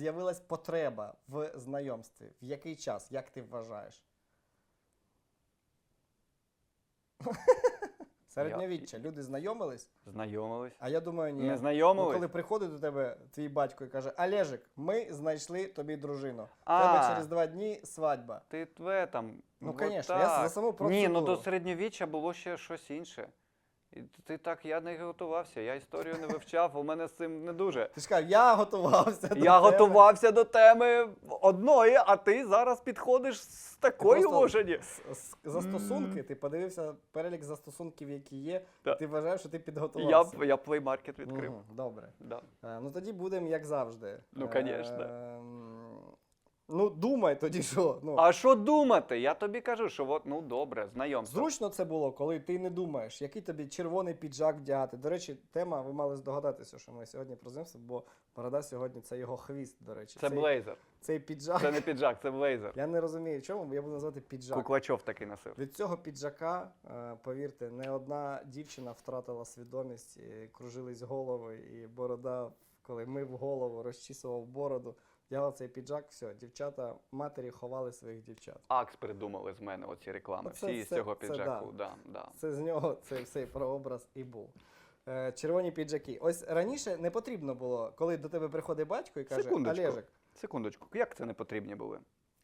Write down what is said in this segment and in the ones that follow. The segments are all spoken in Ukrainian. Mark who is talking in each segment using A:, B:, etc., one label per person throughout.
A: з'явилась потреба в знайомстві? В який час? Як ти вважаєш? Середньовіччя. Люди знайомились,
B: Знайомились.
A: а я думаю, ні.
B: Не
A: Ну, коли приходить до тебе твій батько і каже: Олежик, ми знайшли тобі дружину.
B: А.
A: тебе через два дні свадьба.
B: Ти тве там.
A: Ну, конечно, я за саму
B: Ні, ну до середньовіччя було ще щось інше. І ти так, я не готувався, я історію не вивчав, у мене з цим не дуже.
A: Ти ж кажеш, я готувався. до
B: Я
A: тебе.
B: готувався до теми одної, а ти зараз підходиш з такої
A: просто
B: лошаді.
A: с- с- Застосунки, ти подивився перелік застосунків, які є,
B: Так.
A: ти вважаєш, що ти
B: Я,
A: підготувався.
B: я Market відкрив.
A: Мгм, Добре.
B: Да.
A: Е, Ну тоді будемо як завжди.
B: Ну, конечно.
A: м, Ну, думай тоді, що. Ну,
B: А що думати? Я тобі кажу, що от, ну добре, знайомство.
A: Зручно це було, коли ти не думаєш, який тобі червоний піджак вдягати. До речі, тема, ви мали здогадатися, що ми сьогодні про бо борода сьогодні це його хвіст, до речі.
B: Це
A: цей,
B: блейзер.
A: цей піджак.
B: Це не піджак, це блейзер.
A: Я не розумію, чому, я буду називати піджак.
B: Куклачов такий носив.
A: Від цього піджака, е, повірте, не одна дівчина втратила свідомість, і кружились голови, і борода, коли мив голову, розчісував бороду, вдягав цей піджак, все, дівчата, матері ховали своїх дівчат.
B: Акс придумали з мене оці реклами.
A: Оце
B: Всі з цього
A: це
B: піджаку. Да, да.
A: Це з нього цей цей прообраз і був. Е, червоні піджаки. Ось раніше не потрібно було, коли до тебе приходить батько і каже,
B: Секундочку.
A: Олежик,
B: Секундочку, як це не потрібні були?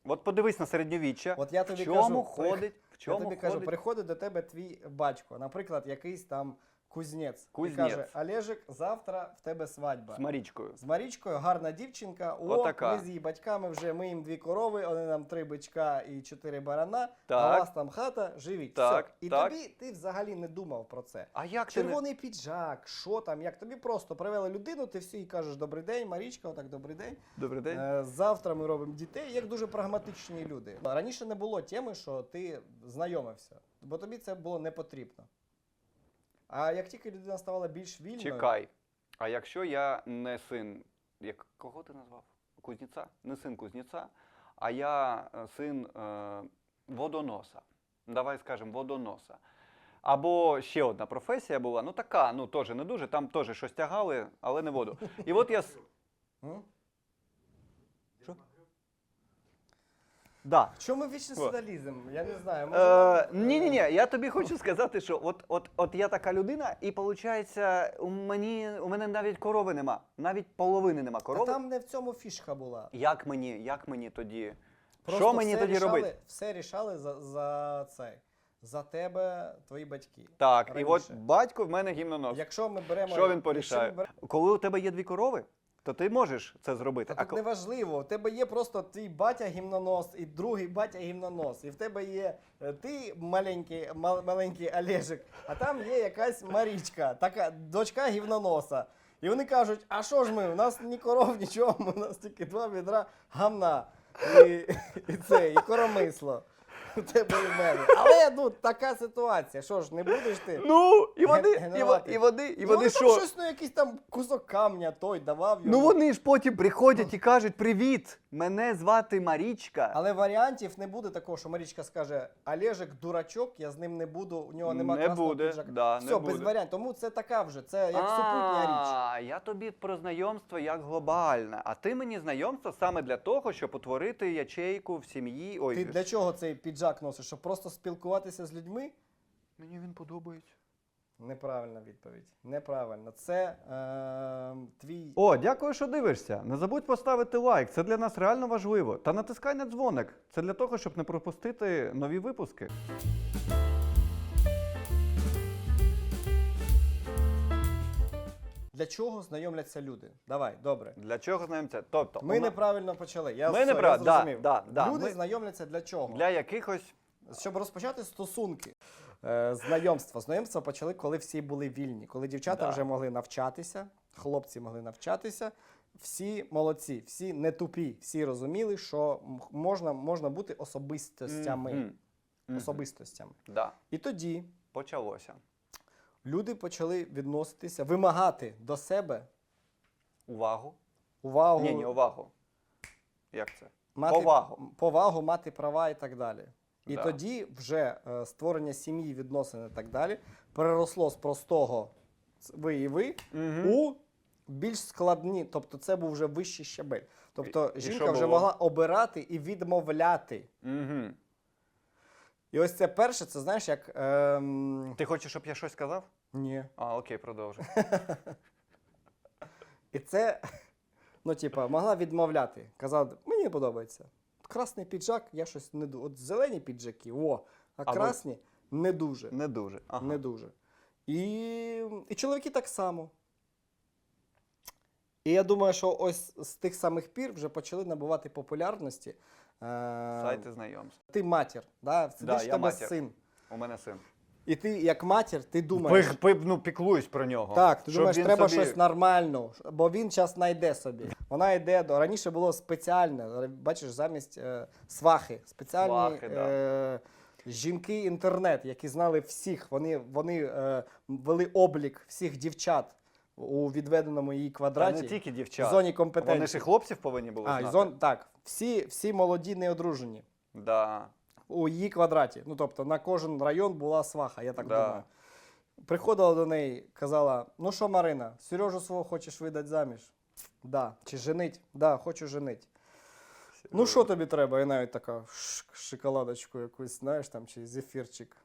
B: От подивись на середньовіччя.
A: от я
B: в чому
A: кажу, при-
B: ходить? В чому
A: я тобі
B: ходить?
A: кажу, приходить до тебе твій батько, наприклад, якийсь там кузнець. І
B: Кузнець.
A: каже, Олежик, завтра в тебе свадьба.
B: З Марічкою.
A: З Марічкою гарна дівчинка. О,
B: Отака.
A: ми з її батьками вже ми їм дві корови, вони нам три бичка і чотири барана. А у вас там хата, живіть.
B: Так,
A: Все. І
B: так.
A: тобі ти взагалі не думав про це.
B: А як ти не...
A: Червоний піджак, що там, як тобі просто привели людину, ти всі їй кажеш добрий день, Марічка, отак добрий день.
B: Добрий день.
A: Е, завтра ми робимо дітей, як дуже прагматичні люди. Раніше не було теми, що ти знайомився, бо тобі це було не потрібно. А як тільки людина ставала більш вільною,
B: Чекай. А якщо я не син, як кого ти назвав? Кузнєца? Не син кузнєца, а я е, син е, водоноса. Давай скажемо водоноса. Або ще одна професія була, ну така, ну теж не дуже, там теж щось тягали, але не воду. І от я. с-
A: М?
B: Да.
A: Чому ми вічно сюди ліземо? Я не знаю.
B: Е, ні, ні, ні, я тобі хочу сказати, що от, от, от я така людина, і виходить, у, мені, у мене навіть корови нема. Навіть половини нема
A: Та
B: корови.
A: там не в цьому фішка була.
B: Як мені, як мені тоді?
A: Просто
B: що мені
A: все
B: тоді
A: рішали,
B: робити?
A: Все рішали за, за цей. За тебе, твої батьки.
B: Так, і
A: раніше.
B: от батько в мене гімнонос.
A: Якщо ми беремо.
B: Що він
A: якщо
B: порішає?
A: беремо-
B: Коли у тебе є дві корови, то ти можеш це зробити. А
A: тут
B: ко-
A: не важливо, у тебе є просто твій батя гімнонос і другий батя гімнонос. І в тебе є е, ти маленький, мал- маленький Олежик, а там є якась Марічка, така дочка гімноноса. І вони кажуть: а що ж ми? У нас ні коров, нічого, у нас тільки два відра гамна і, і це, і коромисло. У тебе і в мене. Але ну така ситуація. Що ж, не будеш ти?
B: Ну, і вони, і, во- і вони, і
A: І
B: вони
A: там
B: що?
A: щось, ну якийсь там кусок камня той давав йому.
B: Ну вони ж потім приходять і кажуть: Привіт! Мене звати Марічка.
A: Але варіантів не буде такого, що Марічка скаже: Олежик дурачок, я з ним не буду, у нього нема
B: Не
A: красного
B: буде,
A: піджака.
B: да, не
A: Все, без
B: буде.
A: варіантів. Тому це така вже, це як супутня річ.
B: А, я тобі про знайомство як глобальне. А ти мені знайомство саме для того, щоб утворити ячейку в сім'ї. Ой,
A: Ти для чого цей піджак носиш? Щоб просто спілкуватися з людьми?
B: мені він подобається.
A: Неправильна відповідь. Неправильно. Це е, твій.
B: О, дякую, що дивишся. Не забудь поставити лайк, це для нас реально важливо. Та натискай на дзвоник. Це для того, щоб не пропустити нові випуски.
A: Для чого знайомляться люди? Давай, добре.
B: Для чого знайомця? Тобто,
A: Ми
B: у
A: неправильно почали. Я,
B: Ми
A: все,
B: неправ-
A: я
B: да,
A: зрозумів.
B: да, да,
A: Люди
B: ми-
A: знайомляться для чого?
B: для якихось.
A: Щоб розпочати стосунки, е, знайомства. Знайомства почали, коли всі були вільні, коли дівчата
B: Да.
A: вже могли навчатися, хлопці могли навчатися. Всі молодці, всі не тупі, всі розуміли, що м- можна, можна бути особистостями.
B: Мгм. Мгм.
A: особистостями.
B: Да.
A: І тоді
B: Почалося.
A: Люди почали відноситися, вимагати до себе
B: Увагу.
A: увагу,
B: Ні, ні, увагу. Як це?
A: мати,
B: повагу.
A: повагу, мати права і так далі. І
B: Да.
A: тоді вже е, створення сім'ї, відносин і так далі переросло з простого «ц- ви і ви
B: Мгм.
A: у більш складні, тобто це був вже вищий щабель. Тобто
B: І- і що
A: жінка вже
B: було?
A: могла обирати і відмовляти.
B: Угу.
A: І ось це перше, це знаєш, як. Ем...
B: Ти хочеш, щоб я щось сказав?
A: Ні.
B: А, окей, продовжуй.
A: І це, ну, типа, могла відмовляти. Казала, мені не подобається. Красний піджак, я щось не дуже. От зелені піджаки, о, а
B: Або-
A: красні не дуже.
B: Не дуже. Ага.
A: Не дуже. І, і чоловіки так само. І я думаю, що ось з тих самих пір вже почали набувати популярності. Е,
B: Сайти знайомств.
A: Ти матір, да? сидиш
B: Да,
A: в
B: я
A: тебе
B: матір.
A: син.
B: У мене син.
A: І ти, як матір, ти думаєш.
B: Пих, пих, ну, піклуюсь про нього.
A: Так, ти
B: щоб
A: думаєш,
B: він
A: треба
B: собі-
A: щось нормально, бо він час знайде собі. Вона йде до. Раніше було спеціальне, бачиш, замість е, свахи, спеціальні
B: Свахи, да.
A: е, жінки інтернет, які знали всіх. Вони, вони е, вели облік всіх дівчат у відведеному її
B: Та
A: квадраті.
B: не тільки
A: в зоні компетенції.
B: Вони ж і хлопців повинні були
A: а, і
B: знати.
A: зон, так, всі, всі молоді не одружені.
B: Да.
A: У її квадраті. Ну, тобто на кожен район була сваха, я так
B: Да.
A: думаю. Приходила до неї, казала: ну що, Марина, Сережу свого хочеш видати заміж? Да. Чи женить? Да, хочу женить. Ну, що тобі треба? І навіть така шоколадочку якусь, знаєш, там, чи зефірчик.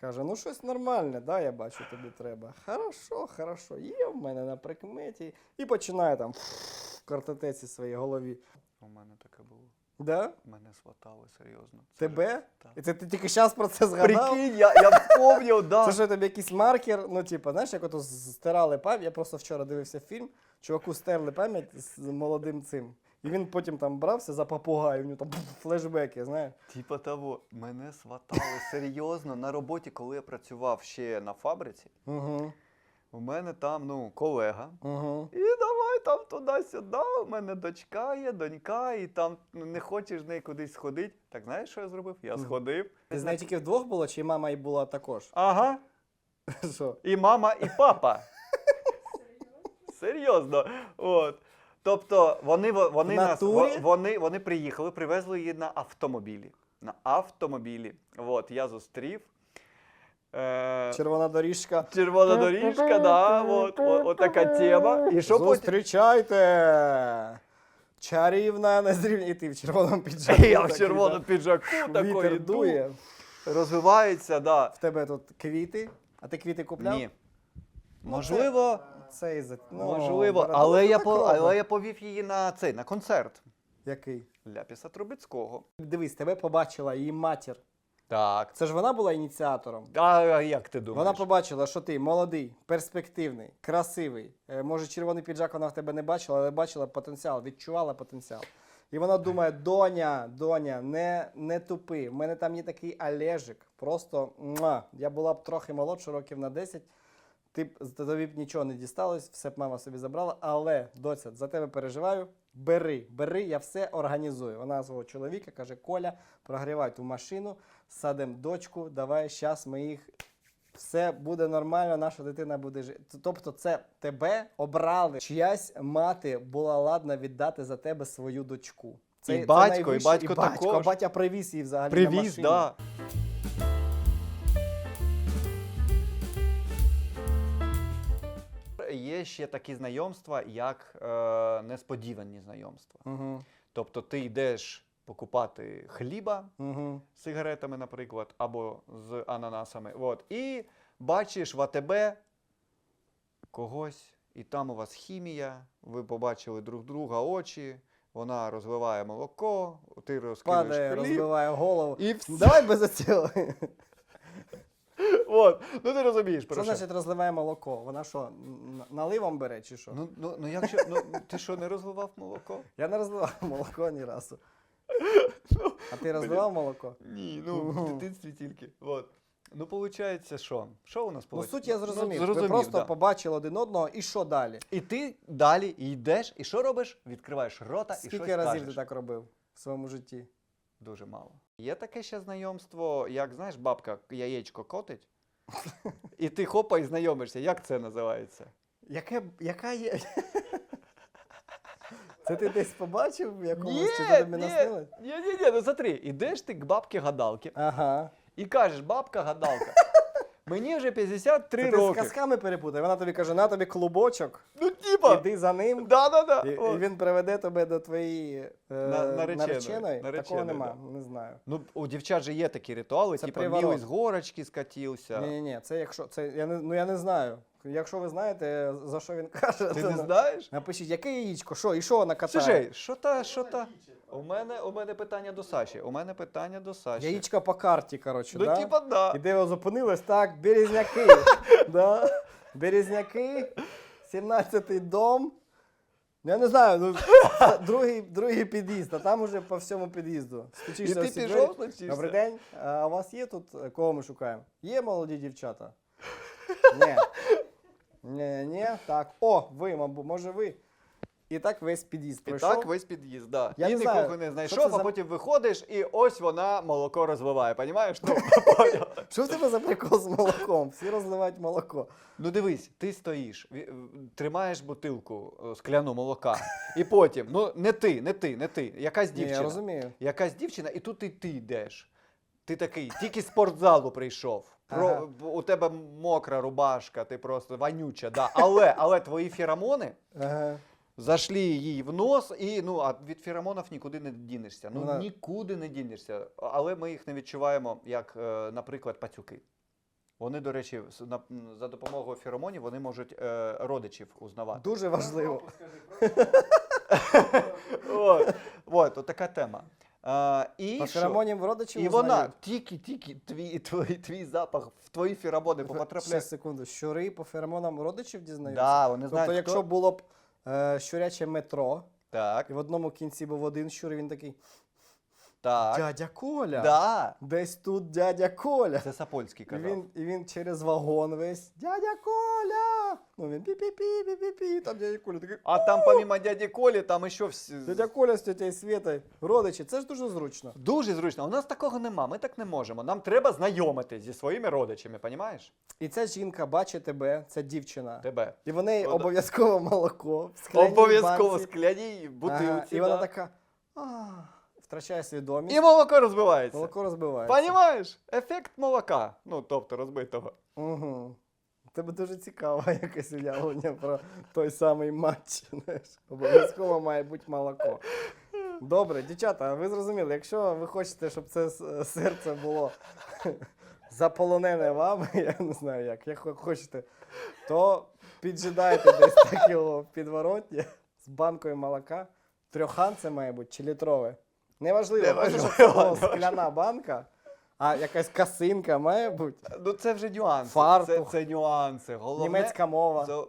A: Каже, ну щось нормальне, да, я бачу, тобі треба. Хорошо, хорошо, є в мене на прикметі. І починає там в картотеці своїй голові.
B: У мене таке було.
A: Да?
B: Мене сватали серйозно. Це
A: Тебе?
B: Так.
A: І це ти тільки зараз про це згадав?
B: Прикинь, я, я вспомнив, да.
A: Це що тобі якийсь маркер, ну, типу, знаєш, як ото стирали пам'ять. Я просто вчора дивився фільм, чуваку стерли пам'ять з молодим цим. І він потім там брався за попугаю, у нього там флешбеки, знаєш.
B: Типа того, мене сватали серйозно на роботі, коли я працював ще на фабриці.
A: Угу,
B: У мене там, ну, колега.
A: угу.
B: І давай там туди-сюди. У мене дочка є, донька, і там ну, не хочеш з нею кудись сходити. Так знаєш, що я зробив? Я сходив.
A: Ти з нею тільки вдвох було, чи мама і була також?
B: Ага.
A: Що?
B: І мама, і папа. Серйозно. От. Тобто вони, вони, нас, вони, вони приїхали, привезли її на автомобілі. На автомобілі. От, я зустрів. Е,
A: Червона доріжка.
B: червона доріжка, да, от, от, от така тема. І що потім?
A: Зустрічайте! Чарівна незрівня. І ти в червоному піджаку.
B: Я в
A: такий,
B: червоному піджаку такої
A: Вітер
B: йду,
A: дує.
B: розвивається, да.
A: В тебе тут квіти. А ти квіти купляв?
B: Ні.
A: Ну,
B: Можливо,
A: Це і за... ну,
B: можливо,
A: борода,
B: але
A: ну,
B: я,
A: так
B: по,
A: робить.
B: але я повів її на цей, на концерт
A: Який?
B: Ляпіса Трубецького.
A: Дивись, тебе побачила її матір.
B: Так.
A: Це ж вона була ініціатором.
B: А як ти думаєш?
A: Вона побачила, що ти молодий, перспективний, красивий. Е, Може, червоний піджак вона в тебе не бачила, але бачила потенціал, відчувала потенціал. І вона думає: доня, доня, не, не тупи. В мене там є такий Олежик. Просто муа. я була б трохи молодша, років на 10. Ти б тобі б нічого не дісталось, все б мама собі забрала. Але, доця, за тебе переживаю. Бери, бери, я все організую. Вона свого чоловіка каже: Коля, прогрівай ту машину, садимо дочку, давай, щас ми їх все буде нормально, наша дитина буде жити. Тобто, це тебе обрали. Чиясь мати була ладна віддати за тебе свою дочку. Це,
B: І
A: це
B: батько, і
A: найвищий-
B: батько
A: і батько.
B: також.
A: Батя привіз її взагалі. на
B: Привіз,
A: машині.
B: да. Є ще такі знайомства, як е, несподівані знайомства.
A: Угу,
B: Тобто ти йдеш покупати хліба
A: угу.
B: з сигаретами, наприклад, або з ананасами. От, і бачиш в АТБ когось, і там у вас хімія, ви побачили друг друга очі, вона розливає молоко, ти розкидаєш
A: Падає,
B: хліб.
A: розбиває голову.
B: І все.
A: Давай без цього.
B: От, ну ти розумієш, про
A: Що
B: що.
A: значить розливає молоко? Вона що, н- наливом бере чи що?
B: Ну, ну, ну якщо ну, ти що, не розливав молоко?
A: Я не розливав молоко ні разу. А ти розливав молоко?
B: Ні, ну в дитинстві тільки. От. Ну, виходить, що? Що у нас
A: Ну,
B: виходить?
A: суть я зрозумів. Ви
B: зрозумів,
A: просто
B: да.
A: побачили один одного, і що далі?
B: І ти далі йдеш, і що робиш? Відкриваєш рота і щось
A: Скільки разів
B: кажеш.
A: ти так робив в своєму житті?
B: Дуже мало. Є таке ще знайомство, як знаєш, бабка яєчко котить, і ти хопа і знайомишся. Як це називається?
A: Яке, яка є. Це ти десь побачив в якомусь чи це тобі наснилось?
B: ні, ні, ні, ну смотри, ідеш ти к бабці гадалки
A: Ага.
B: і кажеш, бабка гадалка, Мені вже 53
A: Це ти з
B: роки.
A: казками перепутай. Вона тобі каже, на тобі клубочок,
B: Ну, типа.
A: іди за ним.
B: Да, да, да.
A: І, і він приведе тебе до твоєї е,
B: На- нареченої.
A: нареченої. Такого
B: Нареченої,
A: нема, не знаю.
B: Ну, у дівчат же є такі ритуали,
A: Це приворот.
B: мілий з горочки скатився.
A: Ні, ні, ні, це якщо це я не ну я не знаю. Якщо ви знаєте, за що він каже,
B: Ти
A: то
B: не
A: на-
B: знаєш?
A: напишіть, яке яєчко, що і що вона катає?
B: Слушай, що та, що та? У мене, у мене питання до Саші. У мене питання до Саші.
A: Яєчко по карті, коротше,
B: Ну,
A: да?
B: типа, да.
A: І де ви зупинились? Так, Березняки. да? Березняки, 17-й дом. Я не знаю, ну, це другий, другий під'їзд, а там уже по всьому під'їзду.
B: І
A: Стучишся
B: ти
A: в
B: пішов,
A: двері. Добрий день. А у вас є тут, е, кого ми шукаємо? Є молоді дівчата? Ні. Ні, ні, так. О, ви, мабуть, може ви. І так весь під'їзд
B: І
A: пройшов.
B: так весь під'їзд, да.
A: Я
B: і
A: не
B: нікого не
A: що
B: знайшов, а
A: за-
B: потім виходиш, і ось вона молоко розвиває, понімаєш? Ну, поняв.
A: Що в тебе за прикол з молоком? Всі розливають молоко.
B: ну дивись, ти стоїш, ві- тримаєш бутилку е, скляну молока, і потім, ну не ти, не ти, не ти, якась
A: Ні,
B: дівчина.
A: я розумію.
B: Якась дівчина, і тут і ти йдеш. Ти такий, тільки з спортзалу прийшов. Про,
A: Ага.
B: У тебе мокра рубашка, ти просто вонюча, да. але, але твої феромони
A: Ага.
B: зайшли їй в нос, і ну, а від феромонів нікуди не дінешся. Ну,
A: Вона-
B: нікуди не дінешся. Але ми їх не відчуваємо, як, е, наприклад, пацюки. Вони, до речі, с- на- м, за допомогою феромонів вони можуть е, родичів узнавати.
A: Дуже важливо.
B: От така тема. А, і
A: По феромонів родичів
B: І вона тільки-тільки твій, твій, твій запах в твої феромони
A: Ще секунду. Щури по феромонам родичів дізнаються?
B: Да, вони
A: Тобто,
B: знають,
A: якщо
B: хто...
A: було б е, щуряче метро,
B: Так,
A: і в одному кінці був один щур, і він такий
B: так.
A: дядя Коля.
B: Да.
A: Десь тут дядя Коля.
B: Це Сапольський
A: І
B: казав.
A: він, і він через вагон весь дядя Коля. Ну він пі-пі-пі, пі-пі-пі, там дядя Коля такий.
B: А там, помимо дяді Колі, там ще всі...
A: Дядя Коля з тетєю Світою, родичі, це ж дуже зручно.
B: Дуже зручно. У нас такого нема, ми так не можемо. Нам треба знайомити зі своїми родичами, понімаєш?
A: І ця жінка бачить тебе, це дівчина.
B: Тебе.
A: І в неї
B: Вода.
A: обов'язково молоко. В скляній
B: Обов'язково
A: банці.
B: скляній бутилці.
A: Ага, І вона
B: да.
A: така. «А», Втрачає свідомість.
B: І молоко розбивається.
A: Молоко розбивається.
B: Понімаєш? Ефект молока. Ну, тобто розбитого.
A: Угу. Тебе дуже цікаве якесь уявлення про той самий матч. Знаєш. Обов'язково має бути молоко. Добре, дівчата, ви зрозуміли, якщо ви хочете, щоб це серце було заполонене вами, я не знаю як, як ви хочете, то піджидайте десь так його в підворотні з банкою молока. Трьохан це має бути чи літрове. Неважливо,
B: Неважливо,
A: може, щоб це була скляна банка, а якась касинка має бути.
B: Ну це вже нюанси.
A: Фартух.
B: Це, це нюанси. Головне,
A: Німецька мова.
B: це-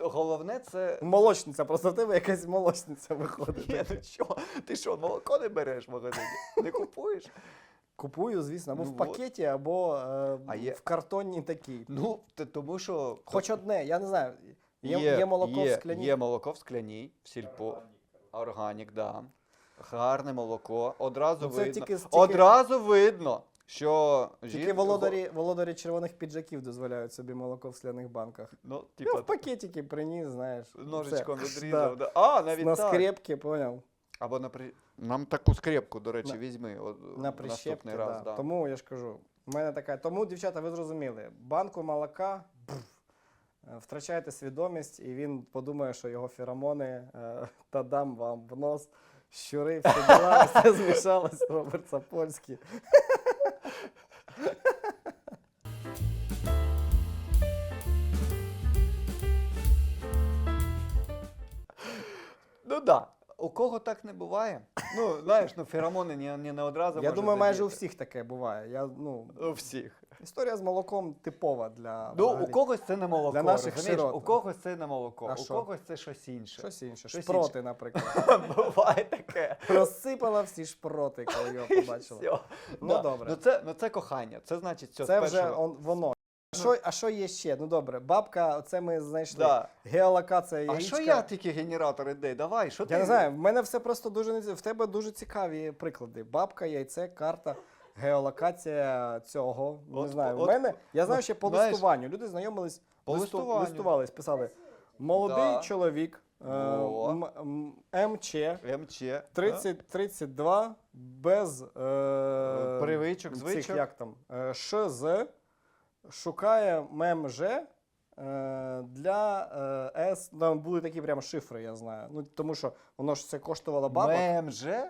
B: Головне це.
A: Молочниця, просто в тебе якась молочниця виходить.
B: Ні, ну що? Ти що, молоко не береш в магазині? Не купуєш?
A: Купую, звісно, або
B: Ну
A: в
B: от.
A: пакеті, або е,
B: А є-
A: в картонній такій.
B: Ну, т- тому що.
A: Хоч одне, я не знаю. Є, є, молоко
B: є,
A: в скляній.
B: Є молоко в скляній, в сільпо. Органік, да. Гарне молоко. Одразу
A: Ну, це
B: видно.
A: тільки- тільки-
B: Одразу видно, що
A: Тільки володарі, володарі червоних піджаків дозволяють собі молоко в скляних банках.
B: Ну,
A: Ну,
B: типа,
A: в пакетики приніс, знаєш.
B: ножичком
A: Це,
B: відрізав.
A: да.
B: А, навіть
A: На
B: так.
A: скрепки, поняв?
B: Або на при... Нам таку скрепку, до речі,
A: На-
B: візьми. От,
A: На
B: наступний раз.
A: да.
B: Да.
A: Тому я ж кажу, у мене така. Тому, дівчата, ви зрозуміли, банку молока. пф, е, Втрачаєте свідомість, і він подумає, що його феромони е, та дам вам в нос. Щури, всі діла, все змішалось, Роберт Сапольський.
B: Ну так. Да. У кого так не буває? Ну, знаєш, ну феромони не, не, не одразу.
A: Я думаю, майже у всіх таке буває. Я, ну,
B: У всіх.
A: історія з молоком типова для
B: Ну,
A: взагалі.
B: у когось це не молоко.
A: Для наших
B: розумієш? У когось це не молоко,
A: А
B: у
A: що?
B: когось це щось інше.
A: щось інше.
B: Щось
A: шпроти, наприклад.
B: Буває таке.
A: Розсипала всі шпроти, коли його побачила.
B: Всьо.
A: Ну, добре.
B: Ну це, ну це кохання. Це значить, все
A: Це вже он, воно. А що, а що є ще? Ну добре, бабка, оце ми знайшли.
B: Да.
A: Геолокація
B: А
A: яєчка.
B: що я тільки генератор ідей? Давай, що ти?
A: Я не знаю, в мене все просто дуже не в тебе дуже цікаві приклади. Бабка, яйце, карта, геолокація цього. не
B: От-
A: знаю.
B: от-
A: в мене я знаю ще по
B: знаєш-
A: листуванню. Люди знайомились,
B: По
A: листу-
B: листуванню.
A: листувались, писали. Молодий
B: Да.
A: чоловік, е,
B: О.
A: м- м- МЧ,
B: МЧ.
A: 30-32, без е,
B: Привичок,
A: цих,
B: звичок.
A: як там, е, ШЗ, шукає ММЖ е, для е, С. Там були такі прям шифри, я знаю. Ну, тому що воно ж це коштувало бабок.
B: ММЖ?
A: Е,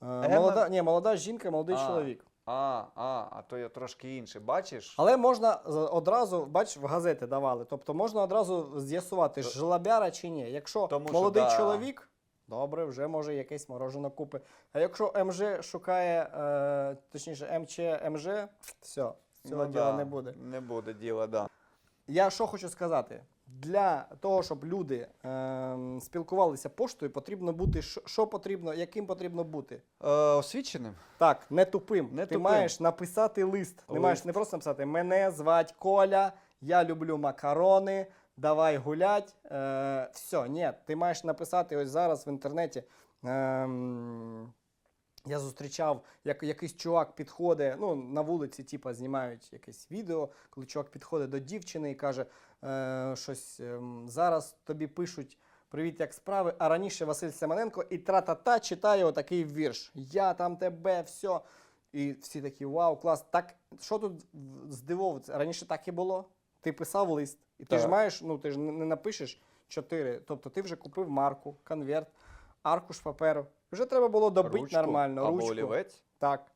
A: молода, ні, молода жінка, молодий
B: А.
A: чоловік.
B: А, а, а то я трошки інше. Бачиш?
A: Але можна з- одразу, бач, в газети давали. Тобто можна одразу з'ясувати, жлобяра чи ні. Якщо
B: Тому що,
A: молодий
B: да.
A: чоловік, добре, вже може якесь морожене купи. А якщо МЖ шукає, е, точніше, МЧ, МЖ, все, цього
B: Ну
A: діла
B: да,
A: не буде.
B: Не буде діла, да.
A: Я що хочу сказати? Для того, щоб люди ем, спілкувалися поштою, потрібно бути що, потрібно, яким потрібно бути.
B: Е, освіченим?
A: Так, не тупим.
B: Не
A: Ти
B: тупим.
A: маєш написати лист. Не маєш не просто написати Мене звать Коля, я люблю макарони, давай гулять. Е, все, ні, ти маєш написати ось зараз в інтернеті. Ем, я зустрічав, як якийсь чувак підходить, ну, на вулиці, типа, знімають якесь відео, коли чувак підходить до дівчини і каже, е, щось ем, зараз тобі пишуть. Привіт, як справи? А раніше Василь Семененко і тра-та-та читає отакий вірш. Я там тебе, все. І всі такі, вау, клас. Так, що тут здивовуватися? Раніше так і було. Ти писав лист, і ти ж маєш, ну ти ж не напишеш чотири. Тобто ти вже купив марку, конверт, аркуш паперу. Вже треба було добити
B: Ручку
A: нормально,
B: або
A: ручку.
B: олівець?
A: Так.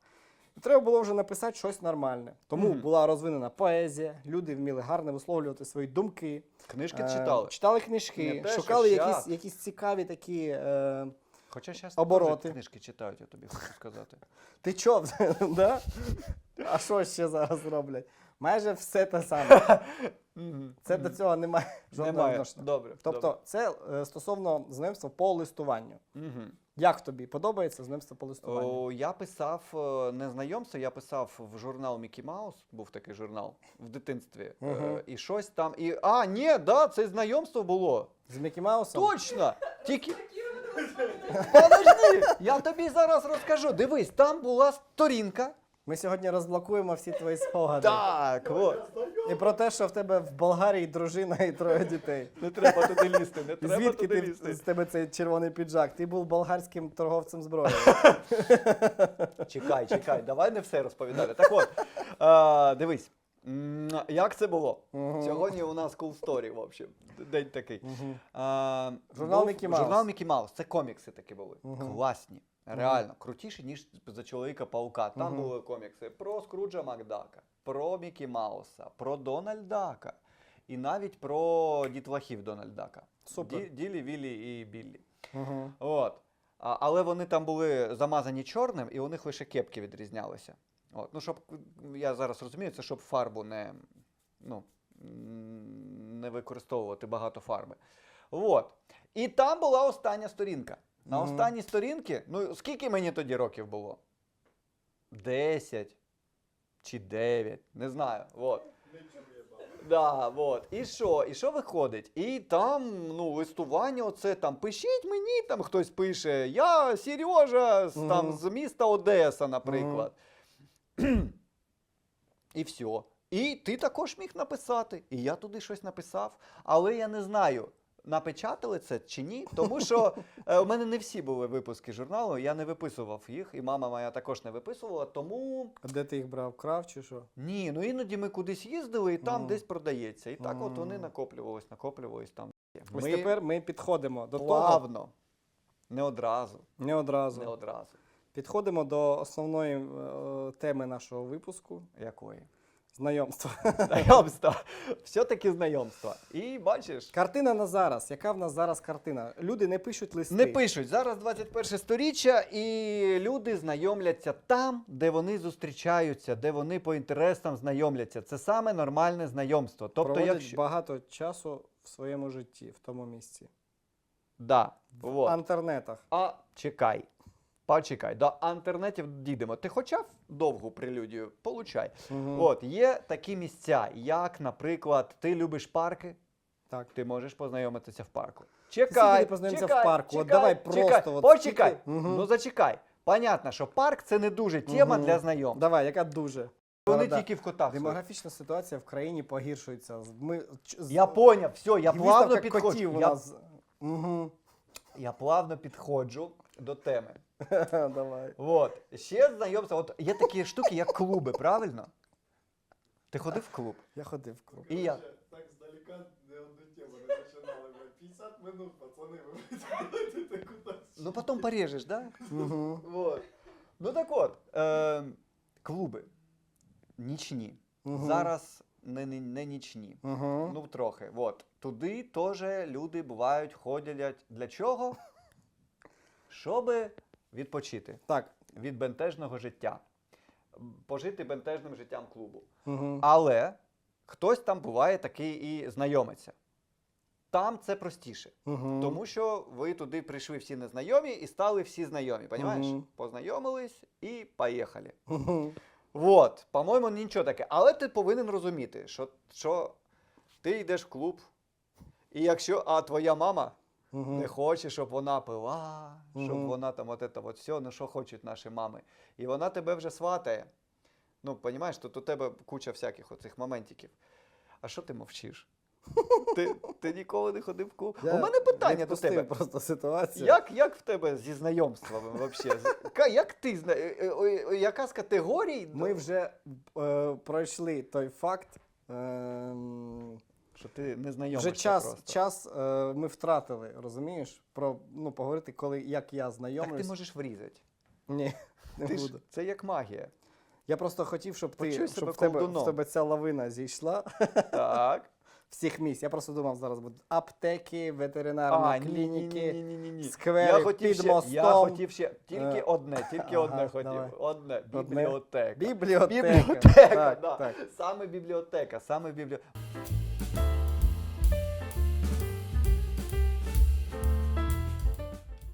A: Треба було вже написати щось нормальне. Тому
B: Мгм.
A: була розвинена поезія, люди вміли гарно висловлювати свої думки.
B: Книжки
A: Е,
B: читали.
A: Читали книжки,
B: Не те, що
A: шукали
B: щас.
A: якісь, якісь цікаві такі. Е...
B: Хоча зараз
A: обороти.
B: книжки читають, я тобі хочу сказати.
A: Ти чо? да? А що ще зараз роблять? Майже все те саме. Це до цього немає жодного
B: Немає.
A: відношення.
B: Добре.
A: Тобто, це е, стосовно знайомства по листуванню.
B: Мгм.
A: Як тобі подобається знайомство по листуванню?
B: О, я писав е, не знайомство, я писав в журнал Мікі Маус, був такий журнал в дитинстві. Е,
A: Мгм.
B: І щось там. І... А, ні, да, це знайомство було.
A: З Мікі Маусом?
B: Точно! Тільки. Подожди! Я тобі зараз розкажу. Дивись, там була сторінка.
A: Ми сьогодні розблокуємо всі твої спогади.
B: Так, от.
A: І про те, що в тебе в Болгарії дружина і троє дітей.
B: Не треба туди лізти, не треба
A: Звідки
B: туди
A: ти
B: лізти.
A: з тебе цей червоний піджак? Ти був болгарським торговцем зброєю.
B: Чекай, чекай, давай не все розповідати. Так от, е, дивись, м, як це було?
A: Мгм.
B: Сьогодні у нас cool story, в общем, день такий.
A: Мгм.
B: А,
A: Журнал
B: був-
A: Мікі Маус.
B: Журнал Мікі Маус. Це комікси такі були.
A: Мгм.
B: Класні. Реально, крутіші, ніж за чоловіка паука. Там
A: Мгм.
B: були комікси про Скруджа Макдака, про Мікі Мауса, про Дональдака і навіть про дітлахів Дональдака.
A: Супер.
B: Ді- Ділі, Віллі і Біллі.
A: Мгм.
B: От. А, але вони там були замазані чорним, і у них лише кепки відрізнялися. От. Ну, щоб я зараз розумію, це щоб фарбу не, ну, не використовувати багато фарби. От. І там була остання сторінка. На
A: Мгм.
B: останній сторінці, ну скільки мені тоді років було? 10 чи 9, не знаю. От. Да, вот. І що? І що виходить? І там, ну, листування, оце там пишіть мені, там хтось пише, я Сережа з, там, з міста Одеса, наприклад. І все. І ти також міг написати. І я туди щось написав. Але я не знаю, напечатали це чи ні. Тому що е, у мене не всі були випуски журналу, я не виписував їх, і мама моя також не виписувала. Тому
A: А де ти їх брав? Крав чи що?
B: ні, ну іноді ми кудись їздили, і там
A: Мгм.
B: десь продається. І так от вони
A: Мгм.
B: накоплювались, накоплювались там.
A: Ось
B: Ми
A: тепер ми підходимо до того.
B: плавно. Не одразу.
A: Не одразу.
B: Не одразу.
A: Підходимо до основної е, теми нашого випуску
B: Якої?
A: Знайомства.
B: Знайомство. Все-таки знайомство. І бачиш.
A: Картина на зараз. Яка в нас зараз картина? Люди не пишуть листи.
B: Не пишуть. Зараз 21 сторіччя, і люди знайомляться там, де вони зустрічаються, де вони по інтересам знайомляться. Це саме нормальне знайомство. Тобто,
A: Проводять
B: якщо.
A: багато часу в своєму житті, в тому місці.
B: Да.
A: В
B: Вот.
A: інтернетах.
B: А чекай. Почекай, до інтернетів дійдемо. Ти хоча довгу прелюдію? Получай.
A: Мгм.
B: От, є такі місця, як, наприклад, ти любиш парки,
A: Так.
B: ти можеш познайомитися в парку. Чекай,
A: ти познайомився
B: чекай,
A: в парку? От давай
B: чекай.
A: просто, от
B: Почекай.
A: Мгм.
B: Ну зачекай. Понятно, що парк це не дуже тема
A: Мгм.
B: для знайомств.
A: Давай, яка дуже.
B: Вони
A: Борода.
B: тільки в котах.
A: Демографічна ситуація в країні погіршується. Ми, з-
B: Я поняв, все, я
A: і
B: плавно підходжу. Я.
A: Угу.
B: я плавно підходжу до теми.
A: Давай.
B: От. Ще знайомство. От є такі штуки, як клуби, правильно? Ти ходив в клуб?
A: Я ходив в клуб.
B: І я.
C: Так здалека не одну тему не починали. блядь. 50 минут, пацани, ви будете кудись.
B: Ну потім да?
A: Угу.
B: Вот. Ну так от, е, клуби. Нічні.
A: Мгм.
B: Зараз не, не, не нічні.
A: Угу.
B: Ну, трохи. От. Туди теж люди бувають, ходять. Для чого? Щоби відпочити
A: Так.
B: від бентежного життя. Пожити бентежним життям клубу.
A: Угу.
B: Але хтось там буває такий і знайомиться. Там це простіше.
A: Угу.
B: Тому що ви туди прийшли всі незнайомі і стали всі знайомі. Понімаєш?
A: Мгм.
B: Познайомились і поїхали.
A: Угу.
B: Вот, по-моєму, нічого таке. Але ти повинен розуміти, що, що ти йдеш в клуб, і якщо а твоя мама не хоче, щоб вона пила, щоб вона там от це от все, ну що хочуть наші мами. І вона тебе вже сватає. Ну, розумієш, тут у тебе куча всяких оцих моментиків. А що ти мовчиш? Ти, ти ніколи не ходив в клуб? У мене питання до тебе.
A: просто ситуацію.
B: Як, як в тебе зі знайомствами взагалі? Як ти зна... е, е, е, яка з категорій?
A: Ми вже е, пройшли той факт. ем,
B: Що ти не знайомишся
A: вже час,
B: просто.
A: час е, ми втратили, розумієш? Про ну, поговорити, коли як я
B: Так ти можеш врізати.
A: Ні, не
B: Ти ж,
A: буду.
B: це як магія.
A: Я просто хотів, щоб ти
B: Почуй
A: щоб
B: себе
A: в тебе,
B: колдуном.
A: в тебе ця лавина зійшла
B: Так.
A: всіх місць. Я просто думав, зараз будуть аптеки, ветеринарні клініки.
B: ні-ні-ні-ні-ні.
A: сквери
B: я хотів
A: під
B: ще, Я
A: мостом.
B: хотів ще тільки
A: Е,
B: одне, тільки
A: ага,
B: одне хотів.
A: давай.
B: Одне.
A: Одне.
B: Бібліотека.
A: Бібліотека.
B: Бібліотека,
A: Так,
B: да.
A: так.
B: Саме бібліотека, саме бібліотека.